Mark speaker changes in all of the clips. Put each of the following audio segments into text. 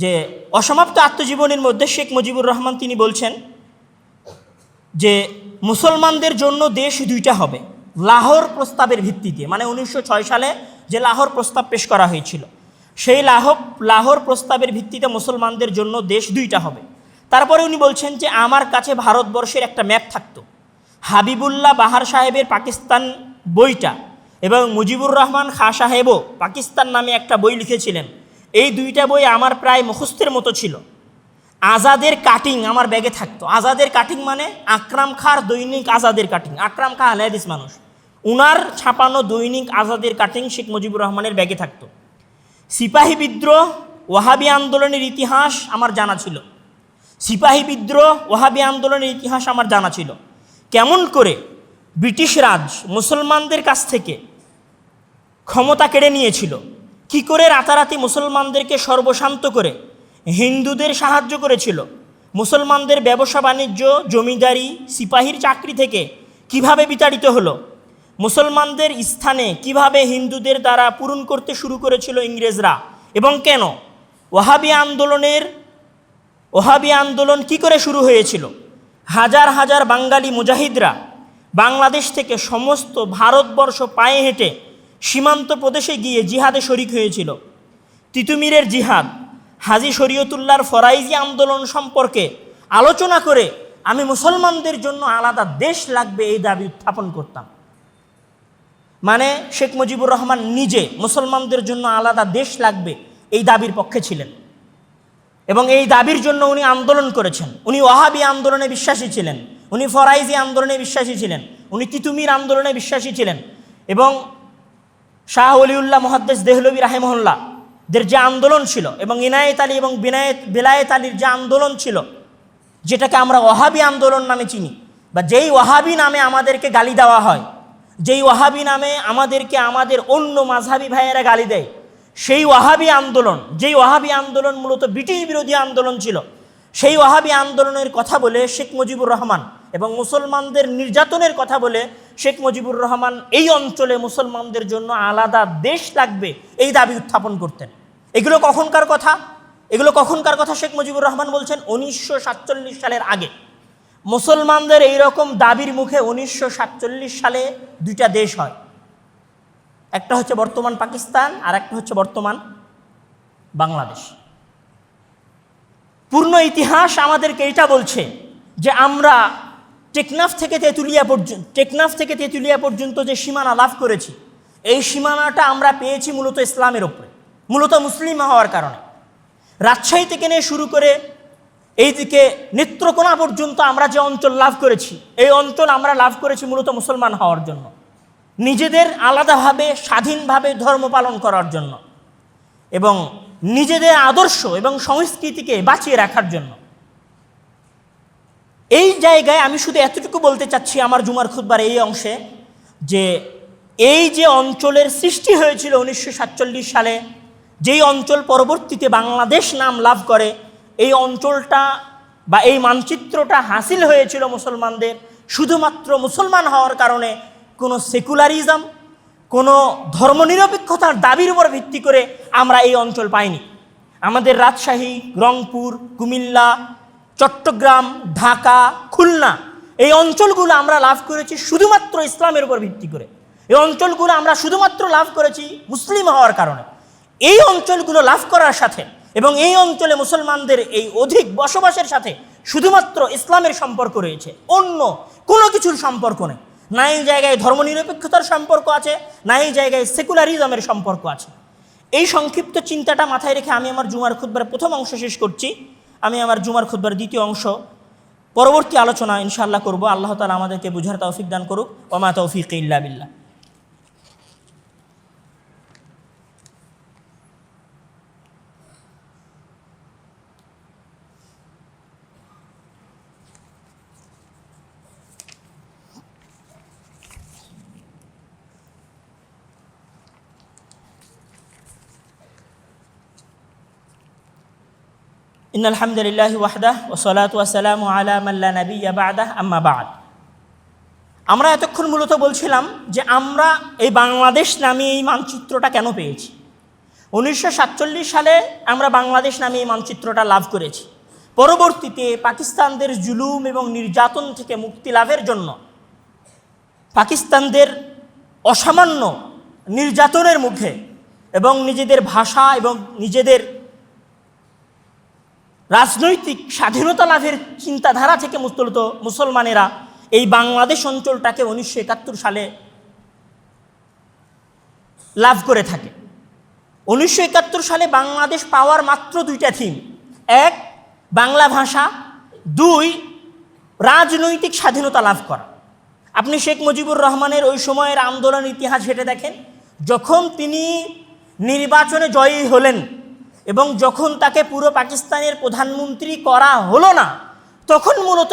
Speaker 1: যে অসমাপ্ত আত্মজীবনীর মধ্যে শেখ মুজিবুর রহমান তিনি বলছেন যে মুসলমানদের জন্য দেশ দুইটা হবে, লাহোর প্রস্তাবের ভিত্তিতে। মানে উনিশশো ছয় সালে যে লাহোর প্রস্তাব পেশ করা হয়েছিল, সেই লাহোর লাহোর প্রস্তাবের ভিত্তিতে মুসলমানদের জন্য দেশ দুইটা হবে। তারপরে উনি বলছেন যে আমার কাছে ভারতবর্ষের একটা ম্যাপ থাকতো, হাবিবুল্লাহ বাহার সাহেবের পাকিস্তান বইটা এবং মুজিবুর রহমান খা সাহেবও পাকিস্তান নামে একটা বই লিখেছিলেন। এই দুইটা বই আমার প্রায় মুখস্থের মতো ছিল। আজাদের কাটিং আমার ব্যাগে থাকতো। আজাদের কাটিং মানে আকরাম খার দৈনিক আজাদের কাটিং আকরাম খা আলাহাদিস মানুষ। উনার ছাপানো দৈনিক আজাদের কাটিং শেখ মুজিবুর রহমানের ব্যাগে থাকতো। সিপাহী বিদ্রোহ, ওয়াহাবি আন্দোলনের ইতিহাস আমার জানা ছিল। সিপাহী বিদ্রোহ, ওয়াহাবি আন্দোলনের ইতিহাস আমার জানা ছিল। কেমন করে ব্রিটিশ রাজ মুসলমানদের কাছ থেকে ক্ষমতা কেড়ে নিয়েছিল। কি করে রাতারাতি মুসলমানদেরকে সর্বশান্ত করে? হিন্দুদের সাহায্য করেছিল। মুসলমানদের ব্যবসা বাণিজ্য, জমিদারি, সিপাহীর চাকরি থেকে কীভাবে বিতাড়িত হলো? মুসলমানদের স্থানে কীভাবে হিন্দুদের দ্বারা পূরণ করতে শুরু করেছিল ইংরেজরা? এবং কেন? ওহাবি আন্দোলনের ওহাবি আন্দোলন কি করে শুরু হয়েছিল? হাজার হাজার বাঙালি মুজাহিদরা বাংলাদেশ থেকে সমস্ত ভারতবর্ষ পায়ে হেঁটে সীমান্ত প্রদেশে গিয়ে জিহাদে শরিক হয়েছিল। তিতুমিরের জিহাদ, হাজি শরীয়তুল্লাহর ফরাইজি আন্দোলন সম্পর্কে আলোচনা করে আমি মুসলমানদের জন্য আলাদা দেশ লাগবে এই দাবি উত্থাপন করতাম। মানে শেখ মুজিবুর রহমান নিজে মুসলমানদের জন্য আলাদা দেশ লাগবে এই দাবির পক্ষে ছিলেন। এবং এই দাবির জন্য উনি আন্দোলন করেছেন। উনি ওয়াহাবি আন্দোলনে বিশ্বাসী ছিলেন, উনি ফরাইজি আন্দোলনে বিশ্বাসী ছিলেন, উনি তিতুমির আন্দোলনে বিশ্বাসী ছিলেন এবং শাহ অলিউল্লাহ মহাদ্দেশ দেহলবী রাহেমহল্লা দের যে আন্দোলন ছিল এবং ইনায়েত আলী এবং বিনায়েত, বেলায়েত আলীর যে আন্দোলন ছিল, যেটাকে আমরা ওহাবি আন্দোলন নামে চিনি, বা যেই ওয়াহাবি নামে আমাদেরকে গালি দেওয়া হয়, যেই ওয়াহাবি নামে আমাদেরকে আমাদের অন্য মাঝহাবি ভাইয়েরা গালি দেয়, সেই ওয়াহাবি আন্দোলন, যেই ওয়াহাবি আন্দোলন মূলত ব্রিটিশ বিরোধী আন্দোলন ছিল, সেই ওয়াহাবি আন্দোলনের কথা বলে শেখ মুজিবুর রহমান এবং মুসলমানদের নির্যাতনের কথা বলে শেখ মুজিবুর রহমান এই অঞ্চলে মুসলমানদের জন্য আলাদা দেশ লাগবে এই দাবি উত্থাপন করতেন। এগুলো কখনকার কথা? এগুলো কখনকার কথা শেখ মুজিবুর রহমান বলছেন? উনিশশো সাতচল্লিশ সালের আগে। মুসলমানদের এই রকম দাবির মুখে উনিশশো সাতচল্লিশ সালে দুইটা দেশ হয়। একটা হচ্ছে বর্তমান পাকিস্তান, আর একটা হচ্ছে বর্তমান বাংলাদেশ। পূর্ণ ইতিহাস আমাদেরকে এটা বলছে যে আমরা টেকনাফ থেকে তেঁতুলিয়া পর্যন্ত, টেকনাফ থেকে তেঁতুলিয়া পর্যন্ত যে সীমানা লাভ করেছি, এই সীমানাটা আমরা পেয়েছি মূলত ইসলামের ওপরে মূলত মুসলিম হওয়ার কারণে। রাজশাহী থেকে নিয়ে শুরু করে এইদিকে নেত্রকোনা পর্যন্ত আমরা যে অঞ্চল লাভ করেছি, এই অঞ্চল আমরা লাভ করেছি মূলত মুসলমান হওয়ার জন্য। নিজেদের আলাদাভাবে, স্বাধীনভাবে ধর্ম পালন করার জন্য এবং নিজেদের আদর্শ এবং সংস্কৃতিকে বাঁচিয়ে রাখার জন্য। এই জায়গায় আমি শুধু এতটুকু বলতে চাচ্ছি আমার জুমার খুদ্বার এই অংশে যে এই যে অঞ্চলের সৃষ্টি হয়েছিল উনিশশো সাতচল্লিশ সালে, যেই অঞ্চল পরবর্তীতে বাংলাদেশ নাম লাভ করে, এই অঞ্চলটা বা এই মানচিত্রটা হাসিল হয়েছিল মুসলমানদের শুধুমাত্র মুসলমান হওয়ার কারণে কোনো সেকুলারিজম, কোনো ধর্মনিরপেক্ষতার দাবির উপর ভিত্তি করে আমরা এই অঞ্চল পাইনি। আমাদের রাজশাহী, রংপুর, কুমিল্লা চট্টগ্রাম, ঢাকা, খুলনা, এই অঞ্চলগুলো আমরা লাভ করেছি শুধুমাত্র ইসলামের উপর ভিত্তি করে। এই অঞ্চলগুলো আমরা শুধুমাত্র লাভ করেছি মুসলিম হওয়ার কারণে। এই অঞ্চলগুলো লাভ করার সাথে এবং এই অঞ্চলে মুসলমানদের এই অধিক বসবাসের সাথে শুধুমাত্র ইসলামের সম্পর্ক রয়েছে। অন্য কোনো কিছুর সম্পর্ক নেই। না এই জায়গায় ধর্মনিরপেক্ষতার সম্পর্ক আছে না এই জায়গায় সেকুলারিজমের সম্পর্ক আছে। এই সংক্ষিপ্ত চিন্তাটা মাথায় রেখে আমি আমার জুমার খুদ্বার প্রথম অংশ শেষ করছি। আমি আমার জুমার খুদ্বার দ্বিতীয় অংশ পরবর্তী আলোচনা ইনশাআল্লাহ করব। আল্লাহ তালা আমাদেরকে বুঝার তৌফিক দান করুক। ওমা তৌফিক ইল্লা বিল্লাহ। ইন আলহামদুলিল্লাহ ওয়াহদাহ ও সলাত ওয়াসালাম আলা মাল্লা নবী বাদাহ আম্মা বাদ আমরা এতক্ষণ মূলত বলছিলাম যে আমরা এই বাংলাদেশ নামে এই মানচিত্রটা কেন পেয়েছি? উনিশশো সাতচল্লিশ সালে আমরা বাংলাদেশ নামে এই মানচিত্রটা লাভ করেছি। পরবর্তীতে পাকিস্তানদের জুলুম এবং নির্যাতন থেকে মুক্তি লাভের জন্য পাকিস্তানদের অসামান্য নির্যাতনের মুখে এবং নিজেদের ভাষা এবং নিজেদের রাজনৈতিক স্বাধীনতা লাভের চিন্তাধারা থেকে মুসলত মুসলমানেরা এই বাংলাদেশ অঞ্চলটাকে উনিশশো একাত্তর সালে লাভ করে থাকে। উনিশশো একাত্তর সালে বাংলাদেশ পাওয়ার মাত্র দুইটা থিম। এক, বাংলা ভাষা। দুই, রাজনৈতিক স্বাধীনতা লাভ করা। আপনি শেখ মুজিবুর রহমানের ওই সময়ের আন্দোলন ইতিহাস ঘেটে দেখেন, যখন তিনি নির্বাচনে জয়ী হলেন এবং যখন তাকে পুরো পাকিস্তানের প্রধানমন্ত্রী করা হলো না, তখন মূলত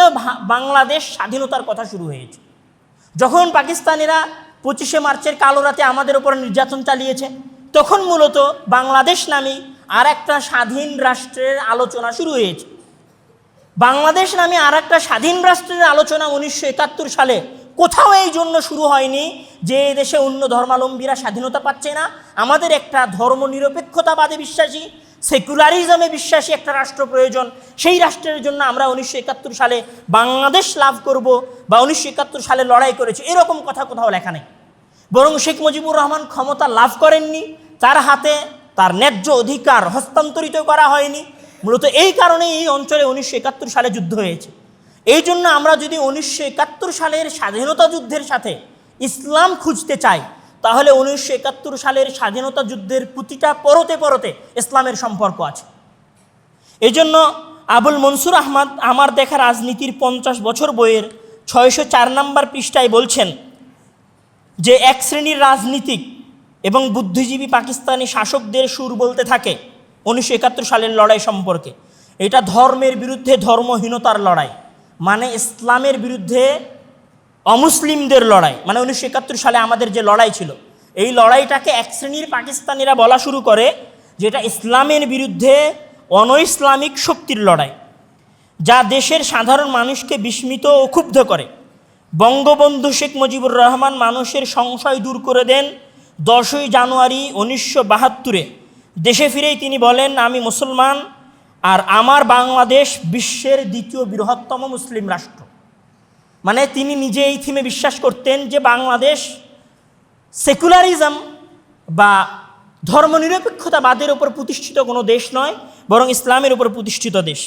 Speaker 1: বাংলাদেশ স্বাধীনতার কথা শুরু হয়েছে। যখন পাকিস্তানিরা পঁচিশে মার্চের কালো রাতে আমাদের উপর নির্যাতন চালিয়েছে, তখন মূলত বাংলাদেশ নামে আর একটা স্বাধীন রাষ্ট্রের আলোচনা শুরু হয়েছে। বাংলাদেশ নামে আর একটা স্বাধীন রাষ্ট্রের আলোচনা উনিশশো একাত্তর সালে কোথাও এই জন্য শুরু হয়নি যে দেশে অন্য ধর্মাবলম্বীরা স্বাধীনতা পাচ্ছে না। আমাদের একটা ধর্মনিরপেক্ষতাবাদে বিশ্বাসী, সেকুলারিজমে বিশ্বাসী একটা রাষ্ট্র প্রয়োজন। সেই রাষ্ট্রের জন্য আমরা উনিশশো একাত্তর সালে বাংলাদেশ লাভ করব বা উনিশশো একাত্তর সালে লড়াই করেছি। এরকম কথা কোথাও লেখা নেই। বরং শেখ মুজিবুর রহমান ক্ষমতা লাভ করেননি। তার হাতে তার ন্যায্য অধিকার হস্তান্তরিত করা হয়নি। মূলত এই কারণে এই অঞ্চলে উনিশশো একাত্তর সালে যুদ্ধ হয়েছে। এই জন্য আমরা যদি উনিশশো একাত্তর সালের স্বাধীনতা যুদ্ধের সাথে ইসলাম খুঁজতে চাই, তাহলে উনিশশো একাত্তর সালের স্বাধীনতা যুদ্ধের প্রতিটা পরতে পরতে ইসলামের সম্পর্ক আছে। এই জন্য আবুল মনসুর আহমদ আমার দেখা রাজনীতির পঞ্চাশ বছর বইয়ের ছয়শো চার নম্বর পৃষ্ঠায় বলছেন যে এক শ্রেণির রাজনীতিক এবং বুদ্ধিজীবী পাকিস্তানি শাসকদের সুর বলতে থাকে উনিশশো একাত্তর সালের লড়াই সম্পর্কে। এটা ধর্মের বিরুদ্ধে ধর্মহীনতার লড়াই। মানে ইসলামের বিরুদ্ধে অমুসলিমদের লড়াই। মানে উনিশশো একাত্তর সালে আমাদের যে লড়াই ছিল, এই লড়াইটাকে এক শ্রেণির পাকিস্তানিরা বলা শুরু করে, যেটা ইসলামের বিরুদ্ধে অন ইসলামিক শক্তির লড়াই, যা দেশের সাধারণ মানুষকে বিস্মিত ও ক্ষুব্ধ করে। বঙ্গবন্ধু শেখ মুজিবুর রহমান মানুষের সংশয় দূর করে দেন দশই জানুয়ারি উনিশশো বাহাত্তরে। দেশে ফিরেই তিনি বলেন, আমি মুসলমান আর আমার বাংলাদেশ বিশ্বের দ্বিতীয় বৃহত্তম মুসলিম রাষ্ট্র। মানে তিনি নিজে এই থিমে বিশ্বাস করতেন যে বাংলাদেশ সেকুলারিজম বা ধর্মনিরপেক্ষতাবাদের উপর প্রতিষ্ঠিত কোনো দেশ নয়, বরং ইসলামের উপর প্রতিষ্ঠিত দেশ।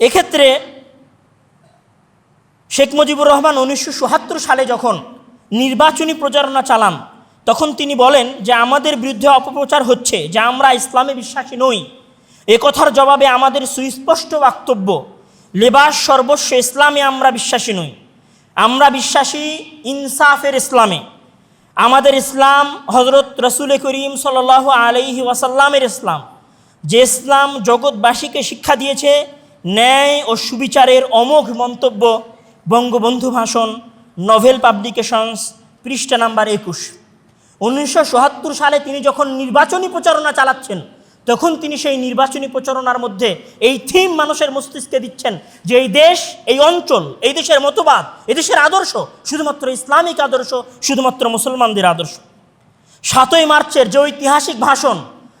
Speaker 1: এক্ষেত্রে শেখ মুজিবুর রহমান উনিশশো সালে যখন নির্বাচনী প্রচারণা চালান, তখন তিনি বলেন যে আমাদের বিরুদ্ধে অপপ্রচার হচ্ছে, যে আমরা ইসলামে বিশ্বাসী নই। এ কথার জবাবে আমাদের সুস্পষ্ট বক্তব্য, লেবাস সর্বস্ব ইসলামে আমরা বিশ্বাসী নই। আমরা বিশ্বাসী ইনসাফের ইসলামে। আমাদের ইসলাম হজরত রসুল করিম সাল আলহি ওয়াসাল্লামের ইসলাম। যে ইসলাম জগৎবাসীকে শিক্ষা দিয়েছে, ন্যায় ও সুবিচারের অমোঘ মন্তব্য, বঙ্গবন্ধু ভাষণ নভেল পাবলিকেশনস পৃষ্ঠা নাম্বার একুশ। উনিশশো সালে তিনি যখন নির্বাচনী প্রচারণা চালাচ্ছেন তখন তিনি সেই নির্বাচনী প্রচারণার মধ্যে এই থিম মানুষের মস্তিষ্কে দিচ্ছেন যে এই দেশ, এই অঞ্চল, এই দেশের মতবাদ, এই দেশের আদর্শ শুধুমাত্র ইসলামিক আদর্শ, শুধুমাত্র মুসলমানদের আদর্শ। সাতই মার্চের যে ঐতিহাসিক ভাষণ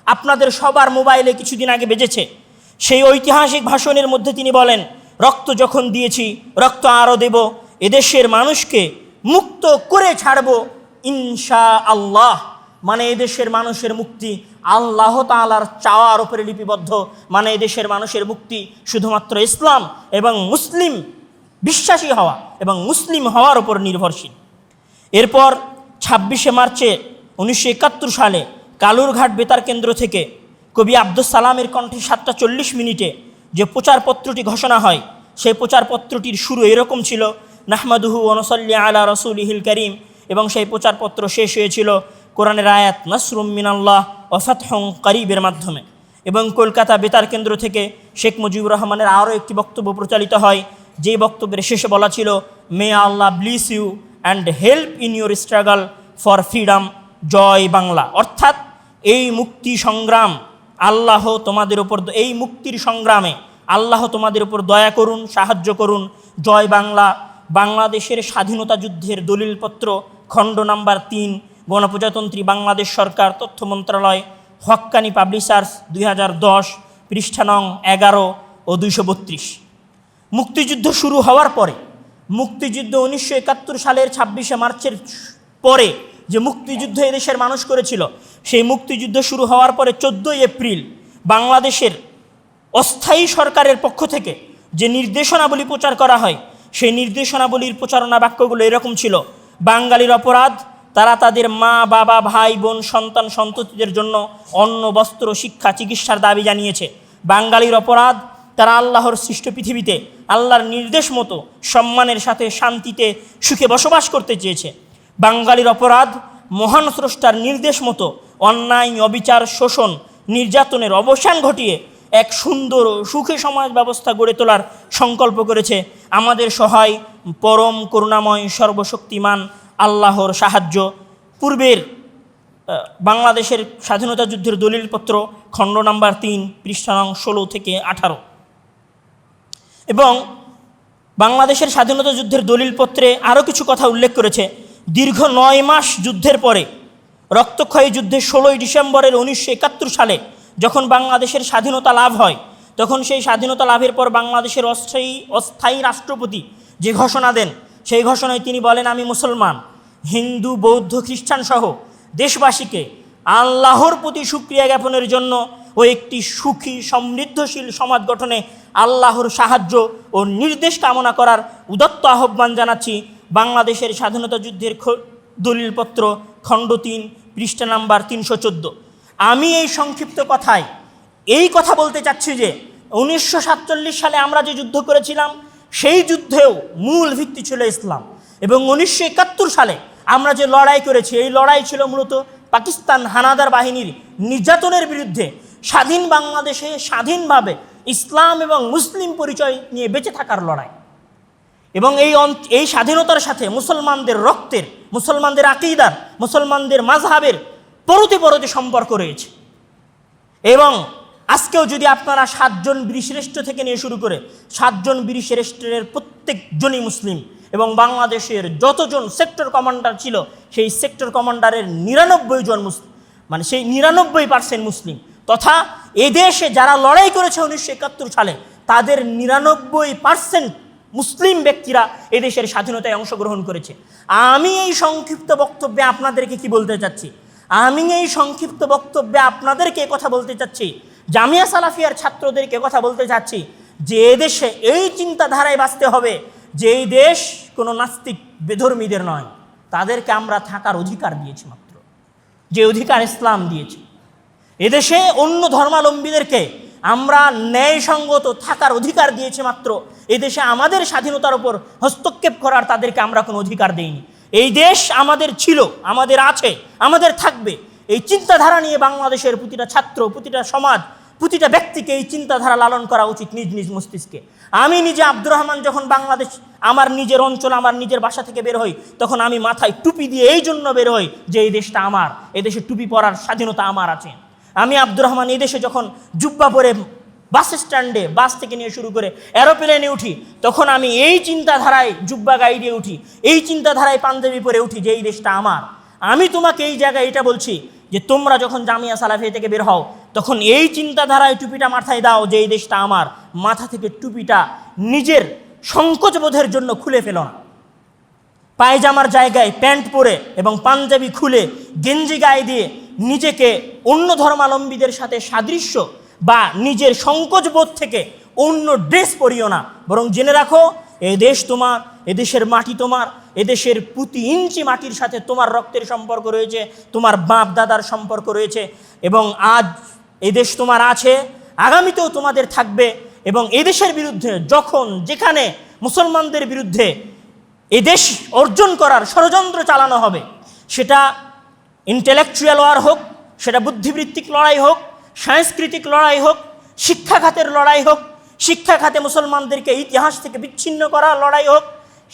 Speaker 1: আপনাদের সবার মোবাইলে কিছুদিন আগে বেজেছে, সেই ঐতিহাসিক ভাষণের মধ্যে তিনি বলেন, রক্ত যখন দিয়েছি, রক্ত আরও দেব এদেশের মানুষকে মুক্ত করে ছাড়ব ইনশা আল্লাহ মানে এদেশের মানুষের মুক্তি আল্লাহ তালার চাওয়ার উপরে লিপিবদ্ধ। মানে এদেশের মানুষের মুক্তি শুধুমাত্র ইসলাম এবং মুসলিম বিশ্বাসী হওয়া এবং মুসলিম হওয়ার উপর নির্ভরশীল। এরপর ছাব্বিশে মার্চে উনিশশো একাত্তর সালে কালুরঘাট বেতার কেন্দ্র থেকে কবি আব্দুল সালামের কণ্ঠে সাতটা চল্লিশ মিনিটে যে প্রচারপত্রটি ঘোষণা হয়, সেই প্রচারপত্রটির শুরু এরকম ছিল, নাহমাদুহু অনসল্লি আলা রসুল ইহিল করিম এবং সেই প্রচারপত্র শেষ হয়েছিল কোরআনের আয়াত, নাসরুম মিনাল্লাহ ওফাতহং করিবের মাধ্যমে। এবং কলকাতা বেতার কেন্দ্র থেকে শেখ মুজিবুর রহমানের আরও একটি বক্তব্য প্রচালিত হয়, যেই বক্তব্যের শেষে বলা ছিল may Allah bless you and help in your struggle for freedom জয় বাংলা। অর্থাৎ, এই মুক্তি সংগ্রাম, আল্লাহ তোমাদের উপর এই মুক্তির সংগ্রামে আল্লাহ তোমাদের উপর দয়া করুন, সাহায্য করুন, জয় বাংলা, বাংলাদেশের স্বাধীনতা যুদ্ধের দলিলপত্র, খণ্ড নাম্বার তিন গণপ্রজাতন্ত্রী বাংলাদেশ সরকার, তথ্য মন্ত্রণালয়, হক্কানি পাবলিশার্স দুই হাজার দশ, পৃষ্ঠা নং এগারো ও দুইশো বত্রিশ। মুক্তিযুদ্ধ শুরু হওয়ার পরে, মুক্তিযুদ্ধ উনিশশো একাত্তর সালের ছাব্বিশে মার্চের পরে যে মুক্তিযুদ্ধ এদেশের মানুষ করেছিল, সেই মুক্তিযুদ্ধ শুরু হওয়ার পরে চোদ্দোই এপ্রিল বাংলাদেশের অস্থায়ী সরকারের পক্ষ থেকে যে নির্দেশনাবলী প্রচার করা হয়, সেই নির্দেশনাবলীর প্রচারণা বাক্যগুলো এরকম ছিল, বাঙালির অপরাধ তারা তাদের মা, বাবা, ভাই, বোন, সন্তান, সন্ততিদের জন্য অন্ন, বস্ত্র, শিক্ষা, চিকিৎসার দাবি জানিয়েছে। বাঙালির অপরাধ, তারা আল্লাহর সৃষ্ট পৃথিবীতে আল্লাহর নির্দেশ মতো সম্মানের সাথে শান্তিতে সুখে বসবাস করতে চেয়েছে। বাঙালির অপরাধ, মহান স্রষ্টার নির্দেশ মতো অন্যায়, অবিচার, শোষণ, নির্যাতনের অবসান ঘটিয়ে এক সুন্দর ও সুখী সমাজ ব্যবস্থা গড়ে তোলার সংকল্প করেছে আমাদের সহায়, পরম করুণাময়, সর্বশক্তিমান আল্লাহর সাহায্য, পূর্বের বাংলাদেশের স্বাধীনতা যুদ্ধের দলিলপত্র, খণ্ড নাম্বার তিন, পৃষ্ঠা নং ষোলো থেকে আঠারো। এবং বাংলাদেশের স্বাধীনতা যুদ্ধের দলিলপত্রে আরও কিছু কথা উল্লেখ করেছে। দীর্ঘ নয় মাস যুদ্ধের পরে, রক্তক্ষয়ী যুদ্ধে ষোলোই ডিসেম্বরের উনিশশো একাত্তর সালে যখন বাংলাদেশের স্বাধীনতা লাভ হয়, তখন সেই স্বাধীনতা লাভের পর বাংলাদেশের অস্থায়ী অস্থায়ী রাষ্ট্রপতি যে ঘোষণা দেন, সেই ঘোষণায় তিনি বলেন, আমি মুসলমান। হিন্দু, বৌদ্ধ, খ্রিস্টান সহ দেশবাসীকে আল্লাহর প্রতি সুক্রিয়া জ্ঞাপনের জন্য ও একটি সুখী, সমৃদ্ধশীল সমাজ গঠনে আল্লাহর সাহায্য ও নির্দেশ কামনা করার উদত্ত আহ্বান জানাচ্ছি বাংলাদেশের স্বাধীনতা যুদ্ধের দলিলপত্র, খণ্ড তিন, পৃষ্ঠা নাম্বার তিনশো চোদ্দ। আমি এই সংক্ষিপ্ত কথায় এই কথা বলতে চাচ্ছি যে, উনিশশো সাতচল্লিশ সালে আমরা যে যুদ্ধ করেছিলাম, সেই যুদ্ধেও মূল ভিত্তি ছিল ইসলাম এবং উনিশশো একাত্তর সালে আমরা যে লড়াই করেছি, এই লড়াই ছিল মূলত পাকিস্তান হানাদার বাহিনীর নির্যাতনের বিরুদ্ধে স্বাধীন বাংলাদেশে স্বাধীনভাবে ইসলাম এবং মুসলিম পরিচয় নিয়ে বেঁচে থাকার লড়াই। এবং এই এই স্বাধীনতার সাথে মুসলমানদের রক্তের, মুসলমানদের আকিদার, মুসলমানদের মাঝহাবের পরতে পরতে সম্পর্ক রয়েছে। এবং আজকেও যদি আপনারা সাতজন বীরশ্রেষ্ঠ থেকে নিয়ে শুরু করে, সাতজন বীরশ্রেষ্ঠের প্রত্যেকজনই মুসলিম এবং বাংলাদেশের যতজন সেক্টর কমান্ডার ছিল, সেই সেক্টর কমান্ডারের নিরানব্বই জন মুসলিম মানে সেই নিরানব্বই পার্সেন্ট মুসলিম। তথা এদেশে যারা লড়াই করেছে উনিশশো একাত্তর সালে, তাদের নিরানব্বই পার্সেন্ট মুসলিম ব্যক্তিরা এদেশের স্বাধীনতায় অংশগ্রহণ করেছে। আমি এই সংক্ষিপ্ত বক্তব্যে আপনাদেরকে কি বলতে চাচ্ছি? আমি এই সংক্ষিপ্ত বক্তব্যে আপনাদেরকে কথা বলতে চাচ্ছি, জামিয়া সালাফিয়ার ছাত্রদেরকে কথা বলতে চাচ্ছি যে এদেশে এই চিন্তাধারায় বাঁচতে হবে যে এই দেশ কোনো নাস্তিক বেধর্মীদের নয়, তাদেরকে আমরা থাকার অধিকার দিয়েছি মাত্র। যে অধিকার ইসলাম দিয়েছে। এদেশে অন্য ধর্মাবলম্বীদেরকে আমরা ন্যায়সঙ্গত থাকার অধিকার দিয়েছে মাত্র। এদেশে আমাদের স্বাধীনতার উপর হস্তক্ষেপ করার তাদেরকে আমরা কোনো অধিকার দেইনি। এই দেশ আমাদের ছিল, আমাদের আছে, আমাদের থাকবে। এই চিন্তাধারা নিয়ে বাংলাদেশের প্রতিটা ছাত্র, প্রতিটা সমাজ, প্রতিটা ব্যক্তিকে এই চিন্তাধারা লালন করা উচিত নিজ নিজ মস্তিষ্কে। আমি নিজে আব্দুর রহমান যখন বাংলাদেশ, আমার নিজের অঞ্চল, আমার নিজের বাসা থেকে বের হই, তখন আমি মাথায় টুপি দিয়ে এই জন্য বের হই যে এই দেশটা আমার এই দেশে টুপি পরার স্বাধীনতা আমার আছে। আমি আব্দুর রহমান এই দেশে যখন জুব্বা পরে বাস স্ট্যান্ডে বাস থেকে নিয়ে শুরু করে এরোপ্লেনে উঠি, তখন আমি এই চিন্তাধারায় জুব্বা গাই দিয়ে উঠি, এই চিন্তাধারায় পাঞ্জাবি পরে উঠি যে এই দেশটা আমার। আমি তোমাকে এই জায়গায় এটা বলছি যে তোমরা যখন জামিয়া সালাফি থেকে বের হও, তখন এই চিন্তাধারায় টুপিটা মাথায় দাও যে এই দেশটা আমার। মাথা থেকে টুপিটা নিজের সংকোচবোধের জন্য খুলে ফেলো না। পায়জামার জায়গায় প্যান্ট পরে এবং পাঞ্জাবি খুলে গেঞ্জি গায়ে দিয়ে নিজেকে অন্য ধর্মাবলম্বীদের সাথে সাদৃশ্য বা নিজের সংকোচবোধ থেকে অন্য ড্রেস পরিও না। বরং জেনে রাখো, এ দেশ তোমার এদেশের মাটি তোমার এদেশের প্রতি ইঞ্চি মাটির সাথে তোমার রক্তের সম্পর্ক রয়েছে, তোমার বাপ দাদার সম্পর্ক রয়েছে এবং আজ এদেশ তোমার আছে, আগামীতেও তোমাদের থাকবে এবং এদেশের বিরুদ্ধে যখন যেখানে মুসলমানদের বিরুদ্ধে এদেশ অর্জন করার ষড়যন্ত্র চালানো হবে, সেটা ইন্টেলেকচুয়াল ওয়ার হোক, সেটা বুদ্ধিবৃত্তিক লড়াই হোক, সাংস্কৃতিক লড়াই হোক শিক্ষা খাতের লড়াই হোক শিক্ষা খাতে মুসলমানদেরকে ইতিহাস থেকে বিচ্ছিন্ন করার লড়াই হোক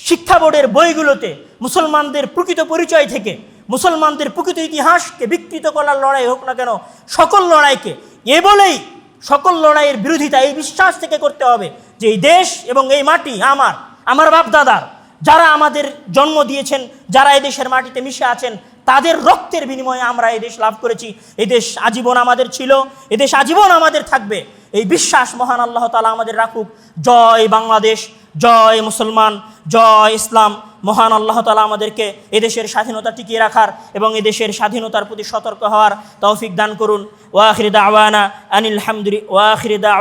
Speaker 1: শিক্ষা বোর্ডের বইগুলোতে মুসলমানদের প্রকৃত পরিচয় থেকে, মুসলমানদের প্রকৃত ইতিহাসকে বিকৃত করার লড়াই হোক না কেন, সকল লড়াইকে এ বলেই সকল লড়াইয়ের বিরোধিতা, এই বিশ্বাস থেকে করতে হবে যে এই দেশ এবং এই মাটি আমার আমার বাপ দাদার যারা আমাদের জন্ম দিয়েছেন, যারা দেশের মাটিতে মিশে আছেন, তাদের রক্তের বিনিময়ে আমরা এই দেশ লাভ করেছি। এই দেশ আজীবন আমাদের ছিল, এই দেশ আজীবন আমাদের থাকবে। এই বিশ্বাস মহান আল্লাহ তালা আমাদের রাখুক। জয় বাংলাদেশ। জয় মুসলমান, জয় ইসলাম। মহান আল্লাহ তালা আমাদেরকে এদেশের স্বাধীনতা টিকিয়ে রাখার এবং এদেশের স্বাধীনতার প্রতি সতর্ক হওয়ার তৌফিক দান করুন। ওয়াখিরদা আওয়ানা আনিল হামদুরি ওয়াখির দাওয়া